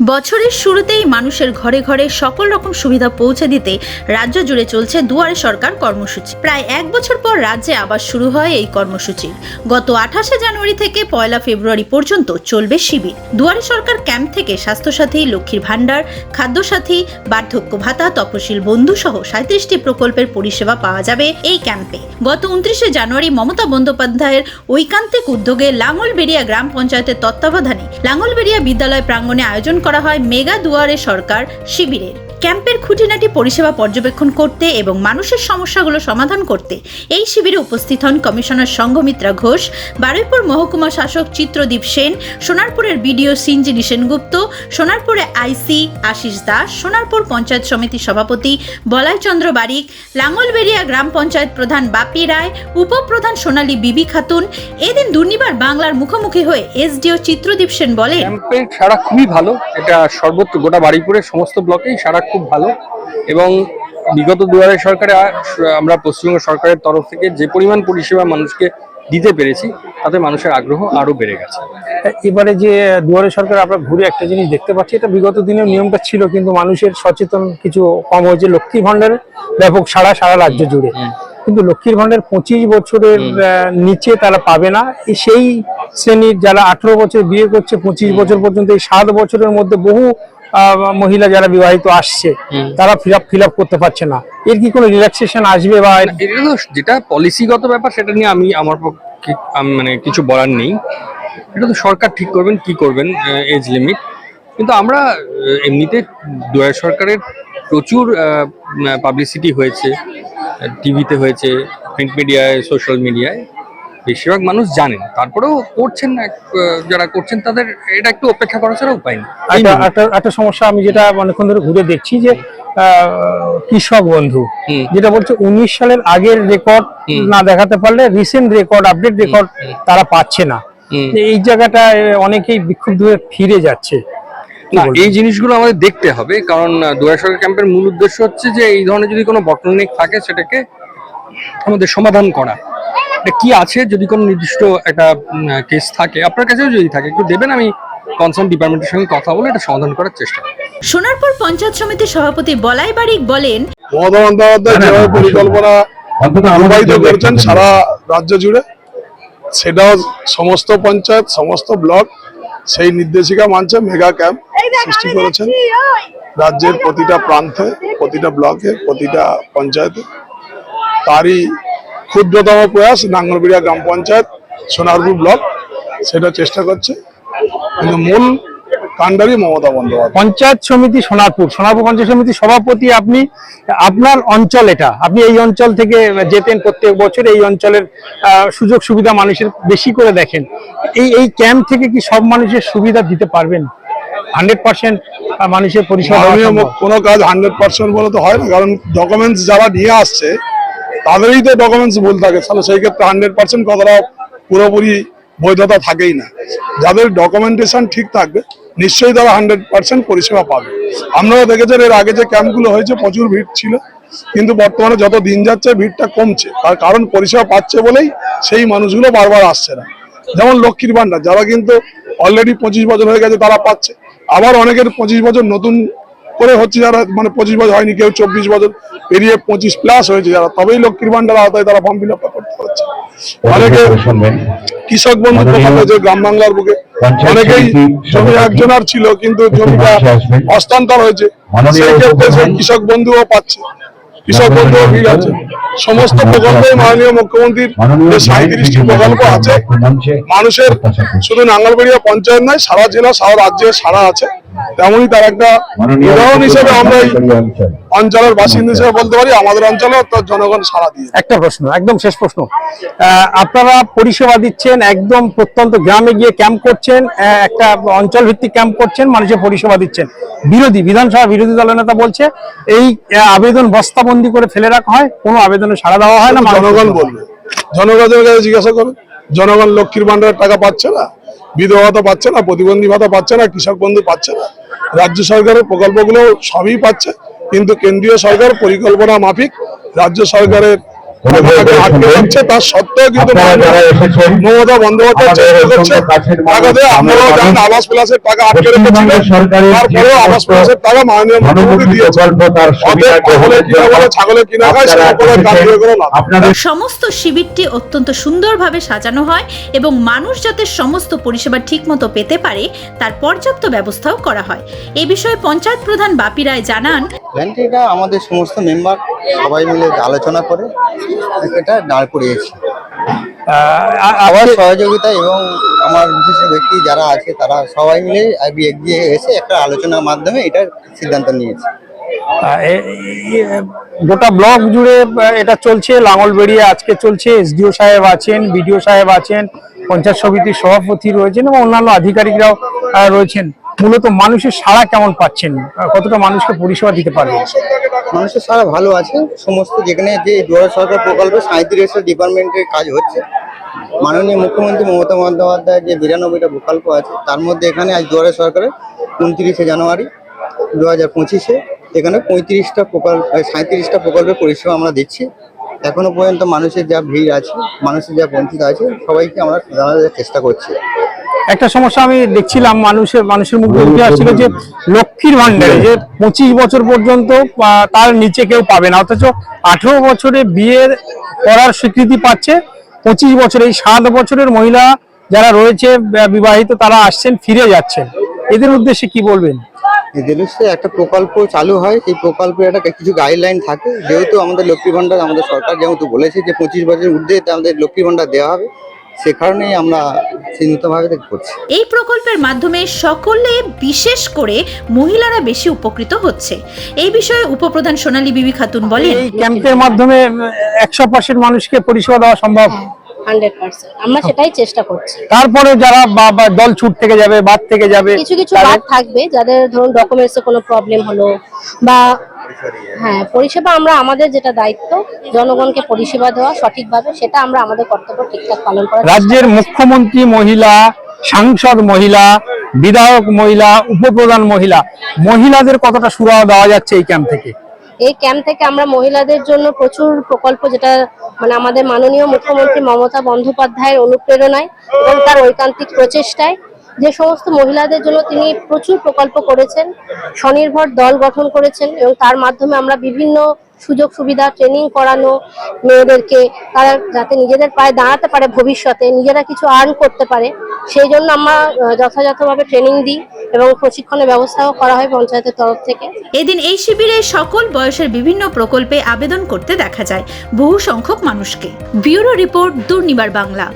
বছরের শুরুতেই মানুষের ঘরে ঘরে সকল রকম সুবিধা পৌঁছে দিতে রাজ্য জুড়ে চলছে দুয়ারে সরকার কর্মসূচি। প্রায় এক বছর পর রাজ্যে আবার শুরু হয় এই কর্মসূচি। গত আঠাশে জানুয়ারি থেকে পয়লা ফেব্রুয়ারি পর্যন্ত চলবে শিবির। দুয়ারে সরকার ক্যাম্প থেকে স্বাস্থ্যসাথী, লক্ষ্মীর ভাণ্ডার, খাদ্যসাথী, বার্ধক্য ভাতা, তপশিল বন্ধু সহ সাঁত্রিশটি প্রকল্পের পরিষেবা পাওয়া যাবে এই ক্যাম্পে। গত উনত্রিশে জানুয়ারি মমতা বন্দ্যোপাধ্যায়ের ঐকান্তিক উদ্যোগে লাঙ্গলবেড়িয়া গ্রাম পঞ্চায়েতের তত্ত্বাবধানে লাঙ্গলবেড়িয়া বিদ্যালয় প্রাঙ্গণে আয়োজন করা হয় মেগা দুয়ারে সরকার শিবিরের। ক্যাম্পের খুঁটিনাটি পরিষেবা পর্যবেক্ষণ করতে এবং মানুষের সমস্যাগুলো সমাধান করতে এই শিবিরে উপস্থিত হন কমিশনার সংঘমিত্রা ঘোষ, বারুইপুর মহকুমা শাসক চিত্রদীপ সেন, সোনারপুরের বিডিও সিঞ্জিনী সেনগুপ্ত, সোনারপুরে আইসি আশিস দাস, সোনারপুর পঞ্চায়েত সমিতির সভাপতি বলাইচন্দ্র বারিক লাঙ্গলবেড়িয়া গ্রাম পঞ্চায়েত প্রধান বাপি রায়, উপপ্রধান সোনালী বিবি খাতুন। এদিন দুর্নিবার বাংলার মুখোমুখি হয়ে এসডিও চিত্রদীপ সেন বলেন, ক্যাম্পের সারা খুবই ভালো। এটা সর্বত্র গোটা বাড়িপুরের সমস্ত ব্লকেই সারা খুব ভালো। এবং বিগত দুয়ারে সরকারে আমরা পশ্চিমবঙ্গ সরকারের তরফ থেকে যে পরিমাণ পরিষেবা মানুষকে দিতে পেরেছি তাতে মানুষের আগ্রহ আরও বেড়ে গেছে। এবারে যে দুয়ারে সরকার আমরা ঘুরে একটা জিনিস দেখতে পাচ্ছি এটা বিগত দিনের নিয়মটা ছিল কিন্তু মানুষের সচেতন কিছু কম হয়েছে লক্ষ্মী ভান্ডারের ব্যাপক সারা সারা রাজ্য জুড়ে। কিন্তু লক্ষ্মীর ভান্ডার পঁচিশ বছরের নিচে তারা পাবে না। সেই শ্রেণির যারা আঠারো বছর বিয়ে করছে পঁচিশ বছর পর্যন্ত এই সাত বছরের মধ্যে বহু মহিলা যারা বিবাহিত আসছে তারা ফিল আপ ফিল আপ করতে পারছে না। এর কি কোনো রিল্যাক্সেশন আসবে বা যেটা পলিসিগত ব্যাপার সেটা নিয়ে আমি আমার পক্ষে মানে কিছু বলার নেই। এটা তো সরকার ঠিক করবেন কি করবেন এজ লিমিট কিন্তু আমরা এমনিতে দুয়ারে সরকারের প্রচুর পাবলিসিটি হয়েছে টিভিতে হয়েছে প্রিন্ট মিডিয়ায় সোশ্যাল মিডিয়ায় বেশিরভাগ মানুষ জানেন। তারপরেও করছেন যারা করছেন তাদের এটা একটু অপেক্ষা করা ছাড়া উপায় নেই। একটা একটা একটা সমস্যা আমি যেটা অনেকক্ষণ ধরে ঘুরে দেখছি যে কৃষক বন্ধু। যেটা বলছে উনিশ সালের আগের রেকর্ড না দেখাতে পারলে রিসেন্ট রেকর্ড আপডেট রেকর্ড তারা পাচ্ছে না। এই জায়গাটায় অনেকেই বিক্ষুব্ধ হয়ে ফিরে যাচ্ছে। না এই জিনিসগুলো আমাদের দেখতে হবে কারণ দুয়ারে ক্যাম্পের মূল উদ্দেশ্য হচ্ছে যে এই ধরনের যদি কোনো বটলনেক থাকে সেটাকে আমাদের সমাধান করা। কি আছে যদি কোনো নির্দিষ্ট একটা কেস থাকে আপনার কাছেও যদি থাকে একটু দেবেন আমি কনসার্ন ডিপার্টমেন্টের সঙ্গে কথা বলে এটা সমাধান করার চেষ্টা করব। সোনারপুর পঞ্চায়েত সমিতির সভাপতি বলাই বারিক বলেন মমতা বন্দ্যোপাধ্যায় যেভাবে পরিকল্পনা জন্য করেছেন সারা রাজ্য জুড়ে সেটাও সমস্ত পঞ্চায়েত সমস্ত ব্লক সেই নির্দেশিকা মানছে মেগা ক্যাম্প সৃষ্টি করেছেন রাজ্যের প্রতিটা প্রান্তে প্রতিটা ব্লকে প্রতিটা পঞ্চায়েতে তারই ক্ষুদ্রতম প্রয়াস নাঙ্গলবিড়িয়া গ্রাম পঞ্চায়েত সোনারপুর ব্লক। সেটা চেষ্টা করছে। কিন্তু মূল কাণ্ডারি মমতা বন্দ্যোপাধ্যায়। পঞ্চায়েত সমিতি সোনারপুর। সোনারপুর পঞ্চায়েত সমিতি সভাপতি আপনি আপনার অঞ্চল এটা। আপনি এই অঞ্চল থেকে যেতেন প্রত্যেক বছর এই অঞ্চলের সুযোগ সুবিধা মানুষের বেশি করে দেখেন। এই এই ক্যাম্প থেকে কি সব মানুষের সুবিধা দিতে পারবেন? হান্ড্রেড পার্সেন্ট মানুষের পরিষেবা কোনো কাজ হান্ড্রেড পার্সেন্ট বলে তো হয় না কারণ ডকুমেন্টস যারা নিয়ে আসছে তাদেরই তো ডকুমেন্টস ভুল থাকে। তাহলে সেই ক্ষেত্রে হান্ড্রেড পার্সেন্ট কতটা পুরোপুরি বৈধতা থাকেই না। যাদের ডকুমেন্টেশন ঠিক থাকবে, নিশ্চয়ই তারা হান্ড্রেড পার্সেন্ট পরিষেবা পাবে। আপনারা দেখেছেন এর আগে যে ক্যাম্পগুলো হয়েছে, প্রচুর ভিড় ছিল। কিন্তু বর্তমানে যত দিন যাচ্ছে, ভিড়টা কমছে। তার কারণ পরিষেবা পাচ্ছে বলেই সেই মানুষগুলো বারবার আসছে না। যেমন লক্ষ্মীর ভান্ডার যারা কিন্তু অলরেডি পঁচিশ বছর হয়ে গেছে, তারা পাচ্ছে। আবার অনেকের পঁচিশ বছর নতুন করে হচ্ছে যারা মানে পঁচিশ বছর হয়নি কেউ চব্বিশ বছর পেরিয়ে পঁচিশ প্লাস হয়েছে যারা তবেই লক্ষ্মীর ভান্ডার আওতায় তারা ফর্ম ফিল করতে পারছে। অনেকে কৃষক বন্ধু প্রকল্প যে গ্রাম বাংলার বুকে। অনেকেই জমি সভাপতি একজনের ছিল কিন্তু জমিটা হস্তান্তর হয়েছে। সেই ক্ষেত্রে সে কৃষক বন্ধুও পাচ্ছে। কৃষক বন্ধুও বিল আছে। সমস্ত প্রকল্পে মাননীয় মুখ্যমন্ত্রীর যে সাঁত্রিশটি প্রকল্প আছে। মানুষের শুধু নাঙ্গলবাড়িয়া পঞ্চায়েত নয় সারা জেলা সারা রাজ্যে সারা আছে। তেমনই তার একটা উদাহরণ হিসেবে আমরা এই অঞ্চলের বাসিন্দা হিসেবে বলতে পারি আমাদের অঞ্চলেও তার জনগণ সারা দিয়ে একটা প্রশ্ন একদম শেষ প্রশ্ন। আপনারা পরিষেবা দিচ্ছেন একদম প্রত্যন্ত গ্রামে গিয়ে ক্যাম্প করছেন একটা অঞ্চল ভিত্তিক ক্যাম্প করছেন মানুষের পরিষেবা দিচ্ছেন। বিরোধী বিধানসভা বিরোধী দলের দলনেতা বলছে এই আহ, আবেদন বস্তাবন্দি করে ফেলে রাখা হয় কোনো আবেদনে সাড়া দেওয়া হয় না জনগণ বলবে। জনগণের কাছে জিজ্ঞাসা করুন। জনগণ লক্ষ্মীর ভান্ডারের টাকা পাচ্ছে না বিধবা ভাতা পাচ্ছে না প্রতিবন্ধী ভাতা পাচ্ছে না কৃষক বন্ধু পাচ্ছে না। রাজ্য সরকারের প্রকল্পগুলো সবই পাচ্ছে কিন্তু কেন্দ্রীয় সরকার পরিকল্পনা মাফিক রাজ্য সরকারের আটকে তার সত্ত্বেও কিন্তু মমতা বন্দ্যোপাধ্যায় চেষ্টা করছে টাকা দিয়ে আপনারাও জানেন আবাস প্লাসের টাকা আটকে রেখেছিলেন। তারপরেও আবাস প্লাসের টাকা মাননীয় মুখ্যমন্ত্রী দিয়েছে সমস্ত শিবিরটি অত্যন্ত সুন্দরভাবে সাজানো হয় এবং মানুষ যাতে সমস্ত পরিষেবা ঠিকমতো পেতে পারে তার পর্যাপ্ত ব্যবস্থাও করা হয়। এ বিষয়ে পঞ্চায়েত প্রধান বাপি রায় জানান আমাদের সমস্ত মেম্বার সবাই মিলে আলোচনা করে এটা দাঁড় করিয়েছি। সবার সহযোগিতা এবং আমার বিশিষ্ট ব্যক্তি যারা আছে তারা সবাই মিলে এগিয়ে এসে একটা আলোচনার মাধ্যমে এটার সিদ্ধান্ত নিয়েছে। গোটা ব্লক জুড়ে এটা চলছে লাঙল বেরিয়ে আজকে চলছে এসডিও সাহেব আছেন বিডিও সাহেব আছেন পঞ্চায়েত সমিতির সভাপতি রয়েছেন এবং অন্যান্য আধিকারিকরাও রয়েছেন। মূলত মানুষের সাড়া কেমন পাচ্ছেন? কতটা মানুষকে পরিষেবা দিতে পারবেন? মানুষের সারা ভালো আছে। সমস্ত যেখানে যে দুয়ারে সরকার প্রকল্পে সাঁত্রিশটা ডিপার্টমেন্টের কাজ হচ্ছে। মাননীয় মুখ্যমন্ত্রী মমতা বন্দ্যোপাধ্যায় যে বিরানব্বইটা প্রকল্প আছে, তার মধ্যে এখানে আজ দুয়ারে সরকারের উনত্রিশে জানুয়ারি দু হাজার পঁচিশে এখানে পঁয়ত্রিশটা প্রকল্প সাঁত্রিশটা প্রকল্পের পরিষেবা আমরা দিচ্ছি। এখনও পর্যন্ত মানুষের যা ভিড় আছে, মানুষের যা বঞ্চিত আছে, সবাইকে আমরা জানার চেষ্টা করছি। একটা সমস্যা আমি দেখছিলাম মানুষের মানুষের মুখে উঠে আসছিল যে লক্ষ্মীর ভান্ডারে যে পঁচিশ বছর পর্যন্ত তার নিচে কেউ পাবে না। অথচ আঠেরো বছরে বিয়ের করার স্বীকৃতি পাচ্ছে। পঁচিশ বছর, এই সাত বছরের মহিলা যারা রয়েছে বিবাহিত, তারা আসছেন, ফিরে যাচ্ছেন। এদের উদ্দেশ্যে কি বলবেন? এদের একটা প্রকল্প চালু হয়। সেই প্রকল্পের একটা কিছু গাইডলাইন থাকে। যেহেতু আমাদের লক্ষ্মী ভান্ডার আমাদের সরকার যেহেতু বলেছে যে পঁচিশ বছরের ঊর্ধ্বে আমাদের লক্ষ্মী ভান্ডার দেওয়া হবে, সে কারণেই আমরা চিহ্নিতভাবে করছি। এই প্রকল্পের মাধ্যমে সকলে বিশেষ করে মহিলারা বেশি উপকৃত হচ্ছে। এই বিষয়ে উপপ্রধান সোনালী বিবি খাতুন বলেন। এই ক্যাম্পের মাধ্যমে একশো পার্সেন্ট মানুষকে পরিষেবা দেওয়া সম্ভব? Hundred percent. আমরা সেটাই চেষ্টা করছি। তারপরে যারা দল ছুট থেকে যাবে বাদ থেকে যাবে কিছু কিছু বাদ থাকবে যাদের ধরুন ডকুমেন্টস কোনো প্রবলেম হলো বা হ্যাঁ পরিষেবা আমরা আমাদের যেটা দায়িত্ব জনগণকে পরিষেবা দেওয়া সঠিকভাবে সেটা আমরা আমাদের কর্তব্য ঠিকঠাক পালন চেষ্টা রাজ্যের মুখ্যমন্ত্রী মহিলা সাংসদ মহিলা বিধায়ক মহিলা উপপ্রধান মহিলা মহিলাদের কতটা সুরাহা দেওয়া যাচ্ছে এই ক্যাম্প থেকে? এই ক্যাম্প থেকে আমরা মহিলাদের জন্য প্রচুর প্রকল্প যেটা মানে আমাদের মাননীয় মুখ্যমন্ত্রী মমতা বন্দ্যোপাধ্যায়ের অনুপ্রেরণায় এবং তার ঐকান্তিক প্রচেষ্টায় যে সমস্ত মহিলাদের জন্য তিনি প্রচুর প্রকল্প করেছেন, স্বনির্ভর দল গঠন করেছেন এবং তার মাধ্যমে আমরা বিভিন্ন সুযোগ সুবিধা ট্রেনিং করানো মেয়েদেরকে, তারা যাতে নিজেদের পায়ে দাঁড়াতে পারে ভবিষ্যতে, নিজেরা কিছু আর্ন করতে পারে, সেই জন্য আমরা যথাযথভাবে ট্রেনিং দিই এবং প্রশিক্ষণের ব্যবস্থাও করা হয় পঞ্চায়েতের তরফ থেকে। এদিন এই শিবিরে সকল বয়সের বিভিন্ন প্রকল্পে আবেদন করতে দেখা যায় বহু সংখ্যক মানুষকে। Bureau report, Durnibar Bangla.